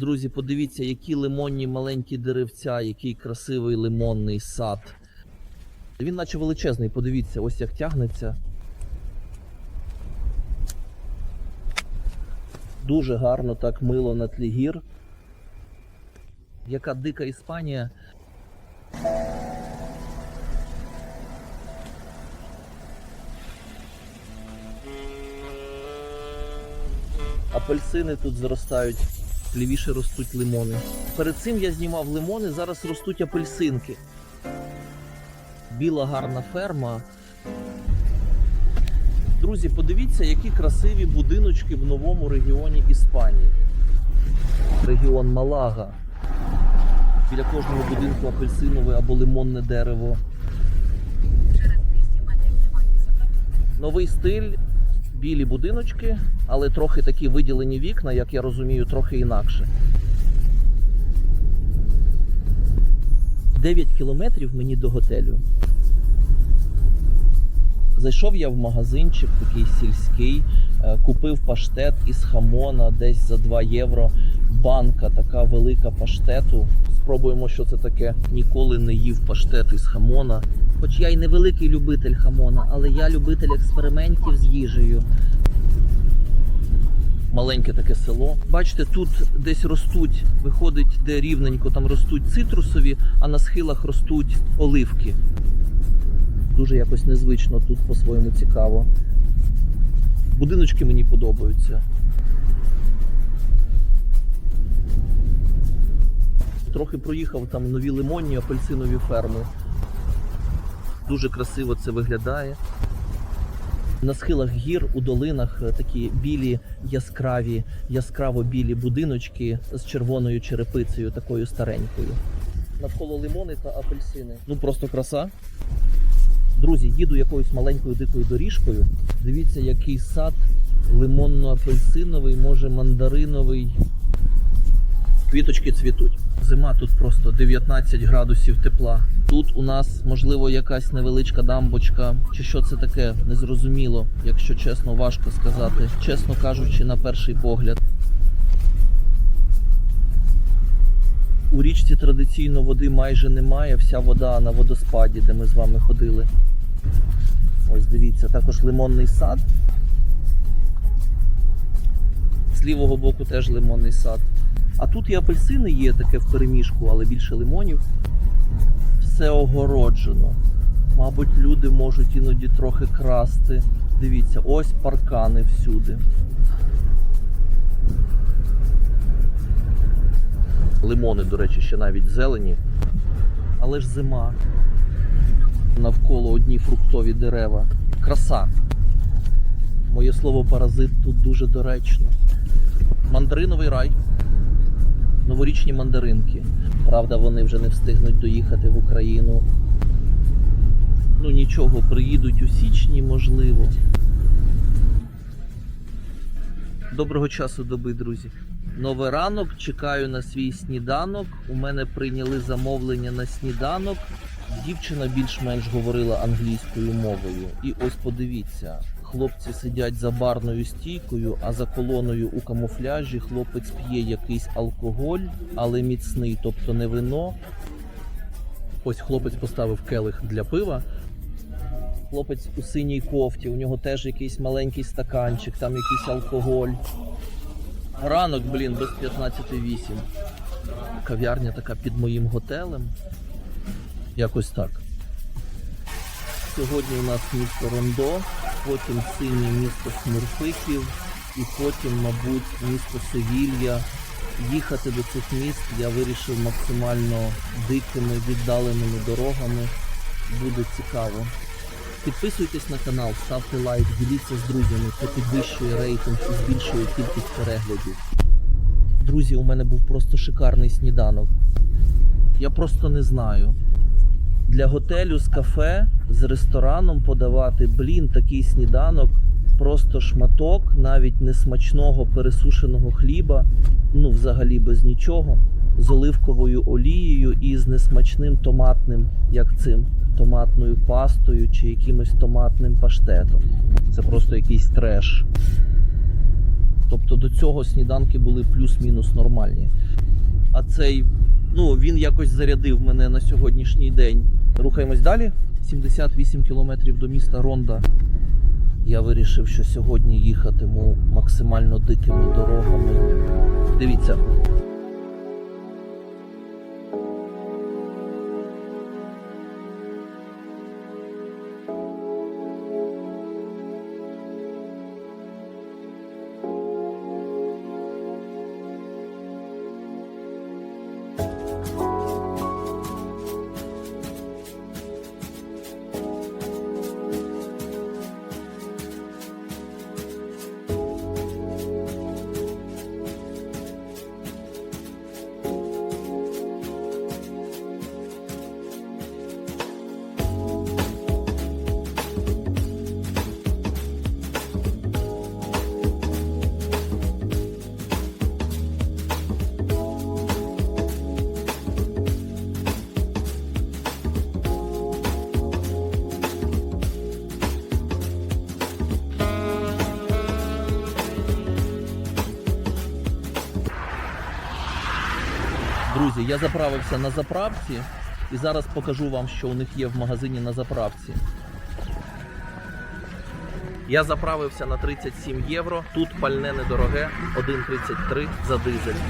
Друзі, подивіться, які лимонні маленькі деревця, який красивий лимонний сад. Він наче величезний, подивіться, ось як тягнеться. Дуже гарно так мило на тлі гір. Яка дика Іспанія. Апельсини тут зростають, лівіше ростуть лимони. Перед цим я знімав лимони, зараз ростуть апельсинки. Біла гарна ферма. Друзі, подивіться, які красиві будиночки в новому регіоні Іспанії. Регіон Малага. Біля кожного будинку апельсинове або лимонне дерево. Через 200 метрів тримайтеся. Новий стиль, білі будиночки, але трохи такі виділені вікна, як я розумію, трохи інакше. 9 кілометрів мені до готелю. Зайшов я в магазинчик такий сільський, е, купив паштет із хамона десь за 2 євро. Банка така велика паштету. Спробуємо, що це таке. Ніколи не їв паштет із хамона. Хоч я й не великий любитель хамона, але я любитель експериментів з їжею. Маленьке таке село. Бачите, тут десь ростуть, виходить, де рівненько там ростуть цитрусові, а на схилах ростуть оливки. Дуже якось незвично тут по-своєму цікаво. Будиночки мені подобаються. Трохи проїхав там нові лимонні апельсинові ферми. Дуже красиво це виглядає. На схилах гір у долинах е, такі білі, яскраві, яскраво білі будиночки з червоною черепицею, такою старенькою. Навколо лимони та апельсини. Ну просто краса. Друзі, їду якоюсь маленькою дикою доріжкою. Дивіться, який сад лимонно-апельсиновий, може мандариновий. Квіточки цвітуть. Зима тут просто 19 градусів тепла. Тут у нас можливо якась невеличка дамбочка, чи що це таке, незрозуміло, якщо чесно, важко сказати. Чесно кажучи, на перший погляд. У річці традиційно води майже немає, вся вода на водоспаді, де ми з вами ходили. Ось дивіться, також лимонний сад. З лівого боку теж лимонний сад. А тут і апельсини є таке в переміжку, але більше лимонів. Все огороджено. Мабуть, люди можуть іноді трохи красти. Дивіться, ось паркани всюди. Лимони, до речі, ще навіть зелені. Але ж зима. Навколо одні фруктові дерева. Краса. Моє слово паразит тут дуже доречно. Мандариновий рай. Новорічні мандаринки. Правда, вони вже не встигнуть доїхати в Україну. Ну нічого, приїдуть у січні, можливо. Доброго часу доби, друзі. Новий ранок, чекаю на свій сніданок. У мене прийняли замовлення на сніданок. Дівчина більш-менш говорила англійською мовою. І ось подивіться, хлопці сидять за барною стійкою, а за колоною у камуфляжі хлопець п'є якийсь алкоголь, але міцний, тобто не вино. Ось хлопець поставив келих для пива. Хлопець у синій кофті, у нього теж якийсь маленький стаканчик, там якийсь алкоголь. Ранок, блін, без 15.08. Кав'ярня така під моїм готелем. Якось так. Сьогодні у нас місто Рондо, потім синє місто Смурфиків і потім, мабуть, місто Севілья. Їхати до цих міст я вирішив максимально дикими, віддаленими дорогами. Буде цікаво. Підписуйтесь на канал, ставте лайк, діліться з друзями, це підвищує рейтинг і збільшує кількість переглядів. Друзі, у мене був просто шикарний сніданок. Я просто не знаю. Для готелю з кафе, з рестораном подавати, блін, такий сніданок, просто шматок, навіть не смачного пересушеного хліба, ну взагалі без нічого, з оливковою олією і з несмачним томатним, як цим, томатною пастою чи якимось томатним паштетом. Це просто якийсь треш. Тобто до цього сніданки були плюс-мінус нормальні. А цей, ну він якось зарядив мене на сьогоднішній день. Рухаємось далі. 78 кілометрів до міста Ронда. Я вирішив, що сьогодні їхатиму максимально дикими дорогами. Дивіться. Друзі, я заправився на заправці і зараз покажу вам, що у них є в магазині на заправці. Я заправився на 37 євро. Тут пальне недороге 1,33 за дизель.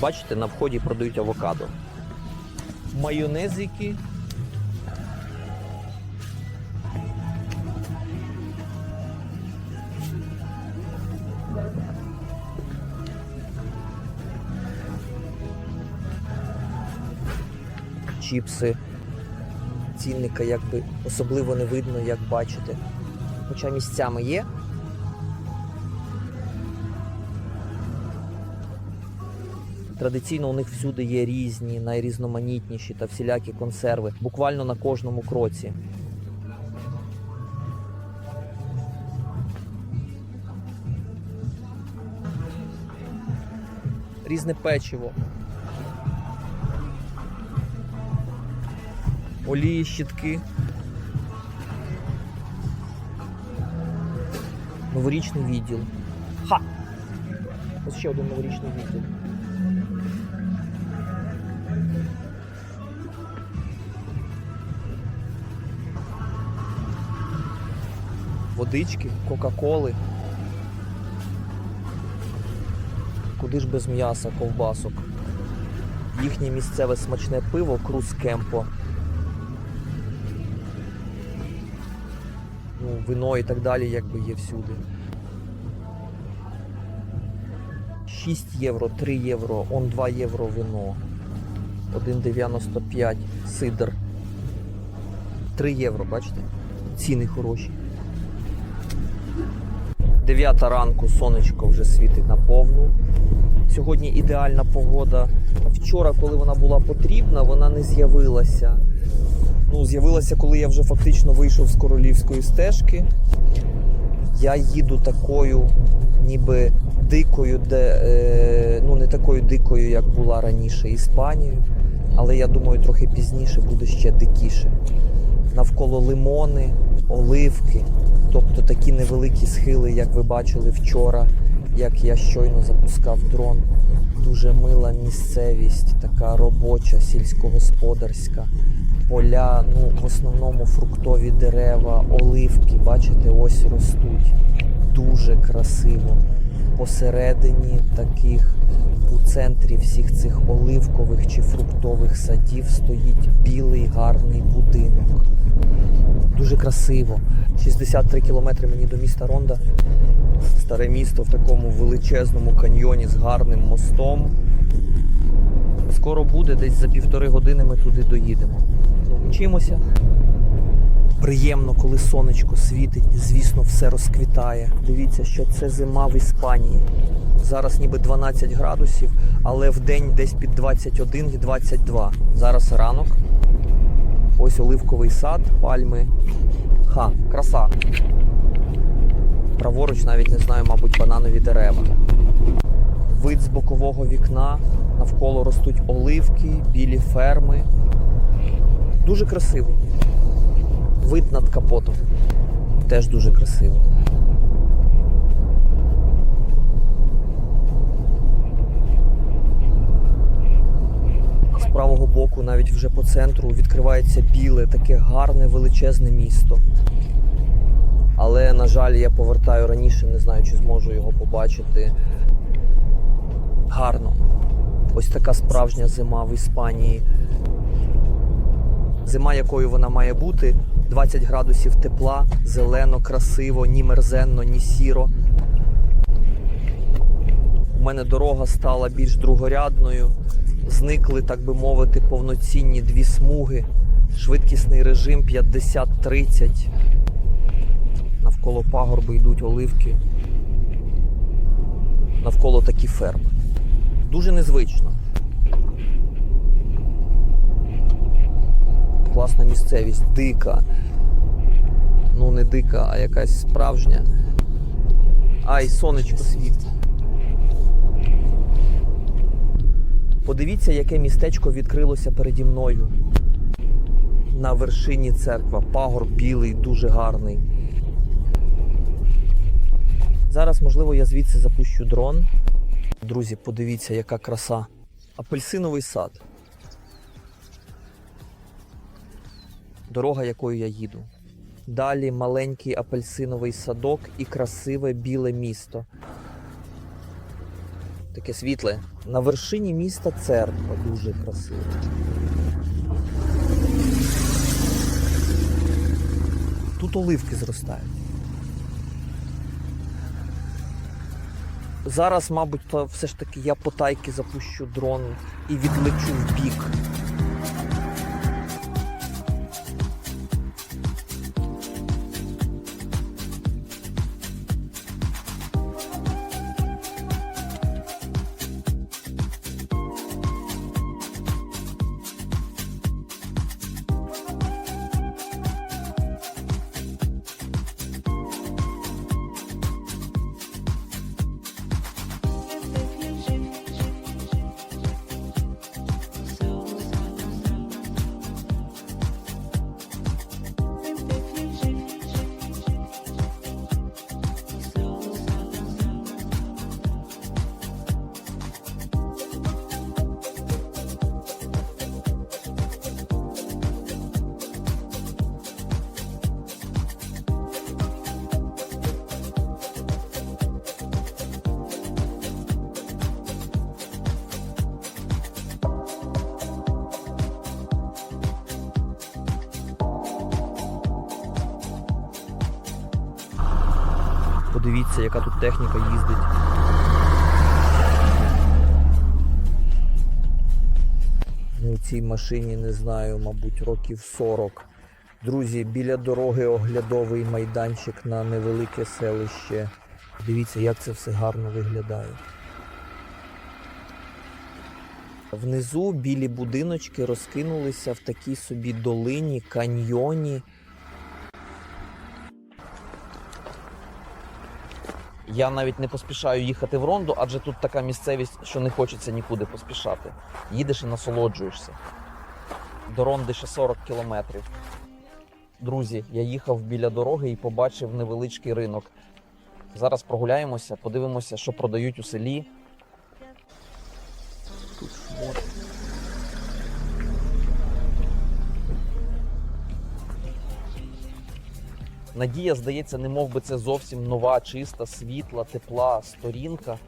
Бачите, на вході продають авокадо. Майонезики. Чіпси. Цінника якби особливо не видно, як бачите. Хоча місцями є. Традиційно у них всюди є різні, найрізноманітніші та всілякі консерви, буквально на кожному кроці. Різне печиво. Олії, щітки. Новорічний відділ. Ха! Ось ще один новорічний відділ. Водички, Кока-Коли. Куди ж без м'яса, ковбасок? Їхнє місцеве смачне пиво Круз Кемпо. Вино і так далі, якби є всюди. 6 євро, 3 євро, он 2 євро вино. 1,95 сидр. 3 євро, бачите? Ціни хороші. 9 ранку сонечко вже світить на повну. Сьогодні ідеальна погода. Вчора, коли вона була потрібна, вона не з'явилася ну, з'явилася, коли я вже фактично вийшов з королівської стежки. Я їду такою, ніби дикою, де е, ну не такою дикою, як була раніше Іспанією, але я думаю, трохи пізніше буде ще дикіше. Навколо лимони, оливки, тобто такі невеликі схили, як ви бачили вчора, як я щойно запускав дрон. Дуже мила місцевість, така робоча, сільськогосподарська поля, ну в основному фруктові дерева, оливки, бачите, ось ростуть. Дуже красиво. Посередині таких у центрі всіх цих оливкових чи фруктових садів стоїть білий гарний будинок. Дуже красиво. 63 кілометри мені до міста Ронда. Старе місто в такому величезному каньйоні з гарним мостом. Скоро буде, десь за півтори години ми туди доїдемо. Ну. Приємно, коли сонечко світить, звісно, все розквітає. Дивіться, що це зима в Іспанії. Зараз ніби 12 градусів, але в день десь під 21 і 22. Зараз ранок. Ось оливковий сад, пальми. Ха, краса. Праворуч навіть не знаю, мабуть, бананові дерева. Вид з бокового вікна, навколо ростуть оливки, білі ферми. Дуже красиво. Вид над капотом. Теж дуже красиво. З правого боку, навіть вже по центру, відкривається біле, таке гарне величезне місто. Але, на жаль, я повертаю раніше, не знаю, чи зможу його побачити. Гарно. Ось така справжня зима в Іспанії. Зима, якою вона має бути, 20 градусів тепла, зелено, красиво, ні мерзенно, ні сіро. У мене дорога стала більш другорядною. Зникли, так би мовити, повноцінні дві смуги. Швидкісний режим 50-30. Навколо пагорби йдуть оливки. Навколо такі ферми. Дуже незвично. Класна місцевість, дика. Ну, не дика, а якась справжня. Ай, сонечко світить. Подивіться, яке містечко відкрилося переді мною. На вершині церква. Пагор білий, дуже гарний. Зараз, можливо, я звідси запущу дрон. Друзі, подивіться, яка краса. Апельсиновий сад. Дорога, якою я їду. Далі маленький апельсиновий садок і красиве біле місто. Таке світле. На вершині міста церква дуже красива. Тут оливки зростають. Зараз, мабуть, все ж таки я потайки запущу дрон і відлечу в бік. Подивіться, яка тут техніка їздить. Ну, цій машині не знаю, мабуть, років 40. Друзі, біля дороги оглядовий майданчик на невелике селище. Дивіться, як це все гарно виглядає. Внизу білі будиночки розкинулися в такій собі долині, каньйоні. Я навіть не поспішаю їхати в Ронду, адже тут така місцевість, що не хочеться нікуди поспішати. Їдеш і насолоджуєшся. До Ронди ще 40 кілометрів. Друзі, я їхав біля дороги і побачив невеличкий ринок. Зараз прогуляємося, подивимося, що продають у селі. Тут шмот. Надія, здається, не мов би це зовсім нова, чиста, світла, тепла сторінка.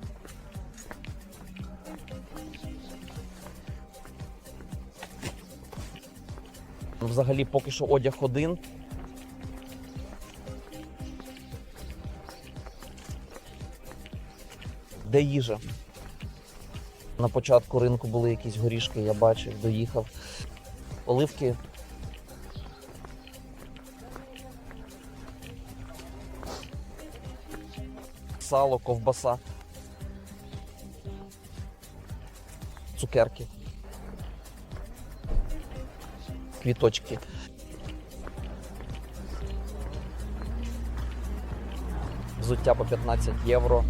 Взагалі, поки що одяг один. Де їжа? На початку ринку були якісь горішки, я бачив, доїхав. Оливки сало, ковбаса, цукерки, квіточки. Взуття по 15 євро.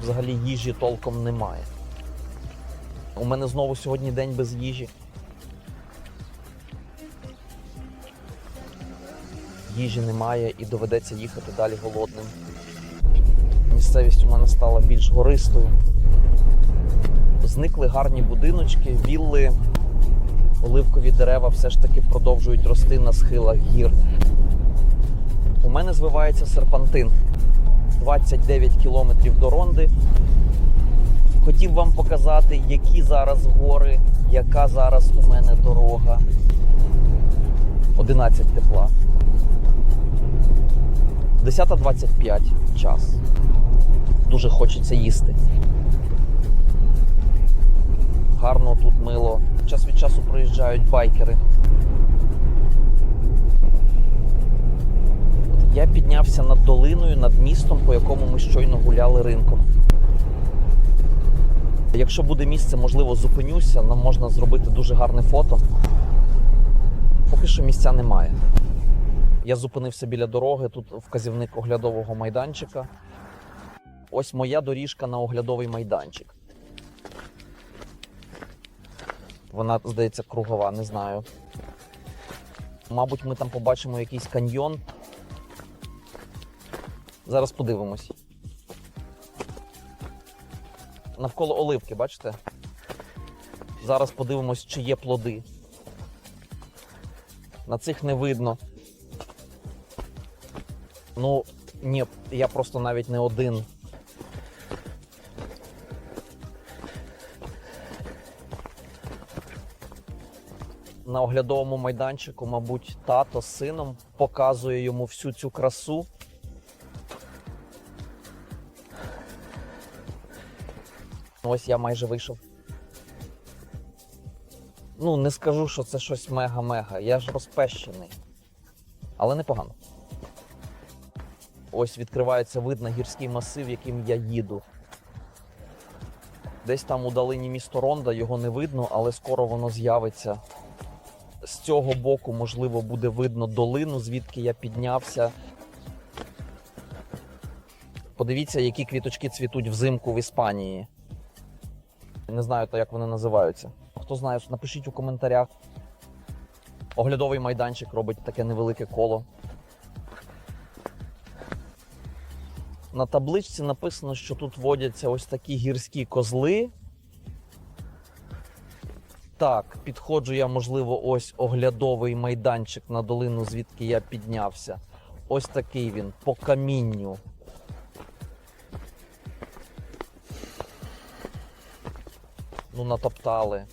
Взагалі їжі толком немає. У мене знову сьогодні день без їжі. їжі немає і доведеться їхати далі голодним. Місцевість у мене стала більш гористою. Зникли гарні будиночки, вілли, оливкові дерева все ж таки продовжують рости на схилах гір. У мене звивається серпантин 29 кілометрів до Ронди. Хотів вам показати, які зараз гори, яка зараз у мене дорога. 11 тепла. 10.25 час. Дуже хочеться їсти. Гарно тут мило. Час від часу проїжджають байкери. Я піднявся над долиною, над містом, по якому ми щойно гуляли ринком. Якщо буде місце, можливо, зупинюся, нам можна зробити дуже гарне фото. Поки що місця немає. Я зупинився біля дороги, тут вказівник оглядового майданчика. Ось моя доріжка на оглядовий майданчик. Вона, здається, кругова, не знаю. Мабуть, ми там побачимо якийсь каньйон. Зараз подивимось. Навколо оливки, бачите? Зараз подивимось, чи є плоди. На цих не видно. Ну, ні, я просто навіть не один. На оглядовому майданчику, мабуть, тато з сином показує йому всю цю красу. Ось я майже вийшов. Ну, не скажу, що це щось мега-мега. Я ж розпещений. Але непогано. Ось відкривається вид на гірський масив, яким я їду. Десь там у долині місто Ронда його не видно, але скоро воно з'явиться. З цього боку, можливо, буде видно долину, звідки я піднявся. Подивіться, які квіточки цвітуть взимку в Іспанії. Не знаю, як вони називаються. Хто знає, напишіть у коментарях. Оглядовий майданчик робить таке невелике коло. На табличці написано, що тут водяться ось такі гірські козли. Так, підходжу я, можливо, ось оглядовий майданчик на долину, звідки я піднявся. Ось такий він по камінню. Ну, натоптали.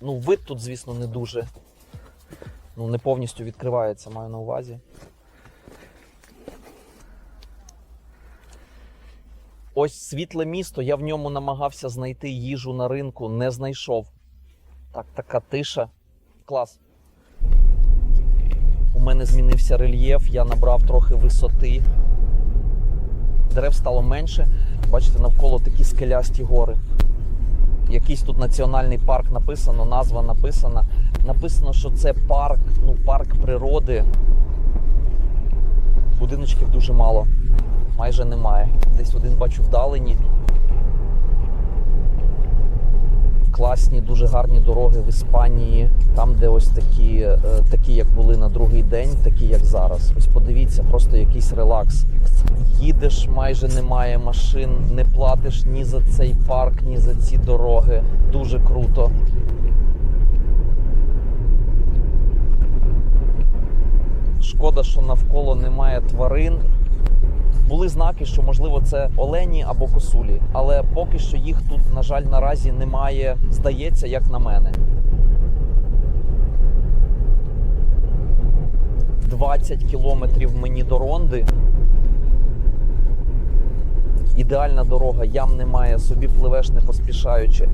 Ну, вид тут, звісно, не дуже. Ну, не повністю відкривається, маю на увазі. Ось світле місто, я в ньому намагався знайти їжу на ринку, не знайшов. Так, така тиша. Клас. У мене змінився рельєф, я набрав трохи висоти. Дерев стало менше. Бачите, навколо такі скелясті гори. Якийсь тут національний парк написано, назва написана. Написано, що це парк, ну, парк природи. Будиночків дуже мало, майже немає. Десь один бачу вдалені. Класні, дуже гарні дороги в Іспанії, там, де ось такі, е, такі, як були на другий день, такі, як зараз. Ось подивіться, просто якийсь релакс. Їдеш, майже немає машин, не платиш ні за цей парк, ні за ці дороги. Дуже круто. Шкода, що навколо немає тварин. Були знаки, що можливо це олені або косулі, але поки що їх тут, на жаль, наразі немає, здається, як на мене. 20 кілометрів мені до Ронди. Ідеальна дорога, ям немає, собі пливеш не поспішаючи.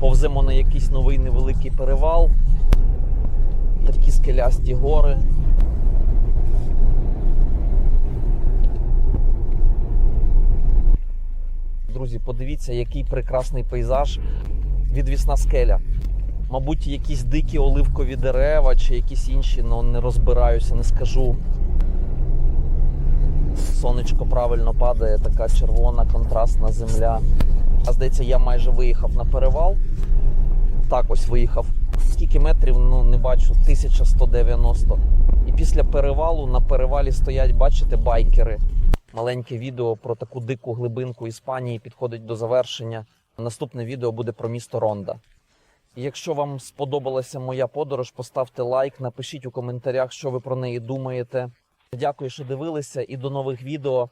Повземо на якийсь новий невеликий перевал. Такі скелясті гори. Друзі, подивіться, який прекрасний пейзаж. Відвісна скеля. Мабуть, якісь дикі оливкові дерева чи якісь інші, але не розбираюся, не скажу. Сонечко правильно падає, така червона, контрастна земля. А здається, я майже виїхав на перевал. Так, ось виїхав. скільки метрів, ну не бачу, 1190. І після перевалу на перевалі стоять, бачите, байкери. Маленьке відео про таку дику глибинку Іспанії підходить до завершення. Наступне відео буде про місто Ронда. Якщо вам сподобалася моя подорож, поставте лайк, напишіть у коментарях, що ви про неї думаєте. Дякую, що дивилися, і до нових відео.